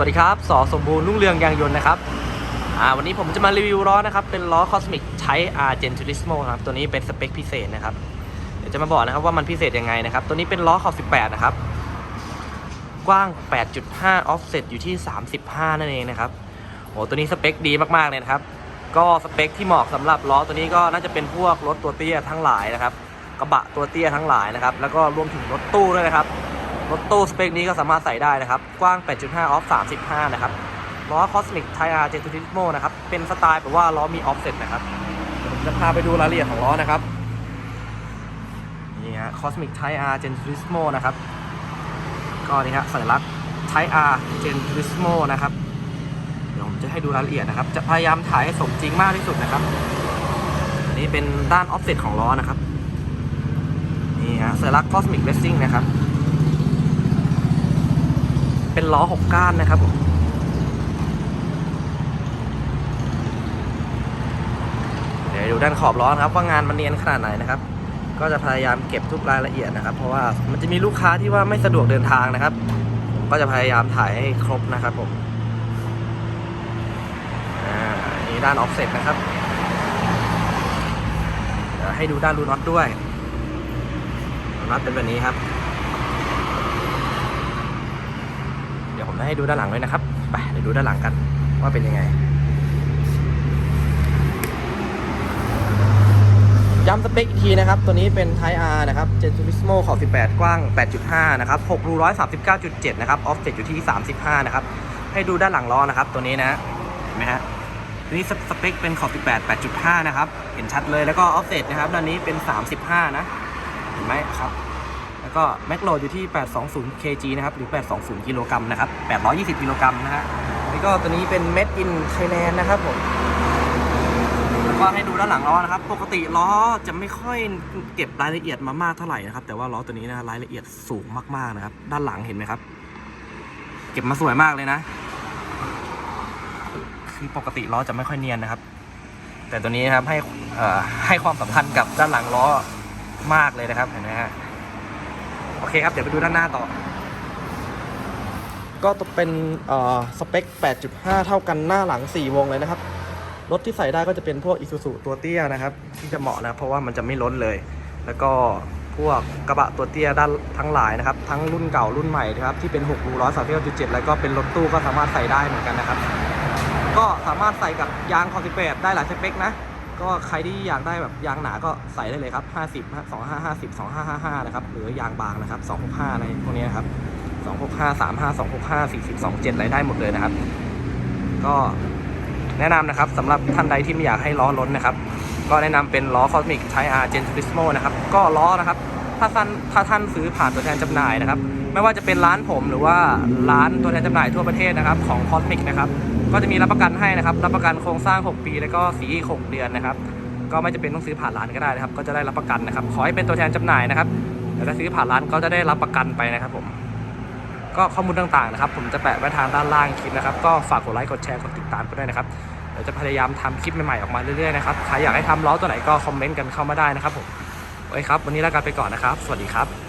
วัสดีครับสอสมบูรณ์รุ่งเรืองยางยนต์นะครับวันนี้ผมจะมารีวิวล้อนะครับ เป็นล้อ Cosmic Type R Gen Turismo ครับ ตัวนี้เป็นสเปคพิเศษนะครับ เดี๋ยวจะมาบอกนะครับว่ามันพิเศษยังไงนะครับ ตัวนี้เป็นล้อขอบ 18 นะครับ กว้าง 8.5 offset อยู่ที่ 35 นั่นเองนะครับโอ้ตัวนี้สเปคดีมากๆเลยนะครับ ก็สเปคที่เหมาะสำหรับล้อตัวนี้ก็น่าจะเป็นพวกรถตัวเตี้ยทั้งหลายนะครับ กระบะตัวเตี้ยทั้งหลายนะครับ แล้วก็รวมถึงรถตู้ด้วยนะครับ รถตู้สเปคนี้ก็สามารถใส่ได้นะครับ กว้าง 8.5 ออฟ 35 นะครับ ล้อ Cosmic Type R Gen Turismo นะครับ เป็นสไตล์แบบว่าล้อมีออฟเซ็ตนะครับเดี๋ยวผมจะพาไปดูรายละเอียดของล้อนะครับ นี่ฮะ Cosmic Type R Gen Turismo นะครับ ก็นี่ฮะสัญลักษณ์ Type R Gen Turismo นะครับ เดี๋ยวผมจะให้ดูรายละเอียดนะครับ จะพยายามถ่ายให้สมจริงมากที่สุดนะครับ อันนี้เป็นด้านออฟเซ็ตของล้อนะครับ นี่ฮะสัญลักษณ์ Cosmic Racing นะครับ เป็นล้อหกก้านนะครับผมเดี๋ยวดูด้านขอบล้อนะครับว่างานมันเนียนขนาดไหนนะครับ ก็จะพยายามเก็บทุกรายละเอียดนะครับ เพราะว่ามันจะมีลูกค้าที่ว่าไม่สะดวกเดินทางนะครับ ก็จะพยายามถ่ายให้ครบนะครับผมอ่าอันนี่ด้านออฟเซ็ตนะครับให้ดูด้านรูน็อตด้วยน็อตเป็นแบบนี้ครับ เดี๋ยว ผมจะให้ดูด้านหลังด้วยนะครับ ไปเดี๋ยวดูด้านหลังกันว่าเป็นยังไง ย้ำสเปคอีกทีนะครับ ตัวนี้เป็น Type R นะครับ Gen Turismo ขอบ 18 กว้าง 8.5 นะครับ 6 รู 139.7 นะครับ Offset อยู่ที่ 35 นะครับ ให้ดูด้านหลังล้อนะครับ ตัวนี้นะเห็นไหมฮะตัวนี้สเปคเป็นขอบ 18 8.5 นะครับ เห็นชัดเลย แล้วก็ Offset นะครับ ด้านนี้เป็น 35 นะ เห็นไหมครับ แล้วก็แม็กโหลดอยู่ที่ 820 kg นะครับ หรือ 820 กิโลกรัมนะครับ 820 กิโลกรัมนะฮะนี่ก็ตัวนี้เป็น Made in Thailand นะครับผมวก็ให้ดูด้านหลังล้อนะครับ ปกติล้อจะไม่ค่อยเก็บรายละเอียดมามากเท่าไหร่นะครับ แต่ว่าล้อตัวนี้นะรายละเอียดสูงมากๆนะครับ ด้านหลังเห็นไหมครับ เก็บมาสวยมากเลยนะ คือปกติล้อจะไม่ค่อยเนียนนะครับ แต่ตัวนี้นะครับให้ให้ความสำคัญกับด้านหลังล้อมากเลยนะครับ เห็นไหมฮะ โอเคครับ เดี๋ยวไปดูด้านหน้าต่อ ก็ตกเป็นสเปค 8.5 เท่ากันหน้าหลัง 4 วงเลยนะครับ รถที่ใส่ได้ก็จะเป็นพวก Isuzu ตัวเตี้ยนะครับ ที่จะเหมาะนะ เพราะว่ามันจะไม่ล้นเลย แล้วก็พวกกระบะตัวเตี้ยด้านทั้งหลายนะครับ ทั้งรุ่นเก่ารุ่นใหม่นะครับ ที่เป็น6รู139.7แล้วก็เป็นรถตู้ก็สามารถใส่ได้เหมือนกันนะครับ ก็สามารถใส่กับยางคอน18ได้หลายสเปคนะ ก็ใครที่อยากได้แบบยางหนาก็ใส่ได้เลยครับ 50 2550 2555 นะครับ หรือยางบางนะครับ 265อะไรพวกนี้นะครับ 265 35 265 40 27อะไรได้หมดเลยนะครับ ก็แนะนำนะครับสำหรับท่านใดที่ไม่อยากให้ล้อล้นนะครับ ก็แนะนำเป็นล้อ Cosmic Type R Gen Turismo นะครับ ก็ล้อนะครับ ถ้าท่านถ้าท่านซื้อผ่านตัวแทนจำหน่ายนะครับ ไม่ว่าจะเป็นร้านผมหรือว่าร้านตัวแทนจำหน่ายทั่วประเทศนะครับของ Cosmic นะครับ ก็จะมีรับประกันให้นะครับ รับประกันโครงสร้าง 6 ปี แล้วก็สีอีก6เดือนนะครับ ก็ไม่จะเป็นต้องซื้อผ่านร้านก็ได้นะครับ ก็จะได้รับประกันนะครับ ขอให้เป็นตัวแทนจำหน่ายนะครับแต่ถ้าซื้อผ่านร้านก็จะได้รับประกันไปนะครับผม ก็ข้อมูลต่างๆนะครับ ผมจะแปะไว้ทางด้านล่างคลิปนะครับ ก็ฝากกดไลค์ กดแชร์ กดติดตามกันด้วยนะครับ เดี๋ยวจะพยายามทำคลิปใหม่ๆออกมาเรื่อยๆนะครับ ใครอยากให้ทำล้อตัวไหนก็คอมเมนต์กันเข้ามาได้นะครับผม โอเคครับ วันนี้ลากันไปก่อนนะครับ สวัสดีครับ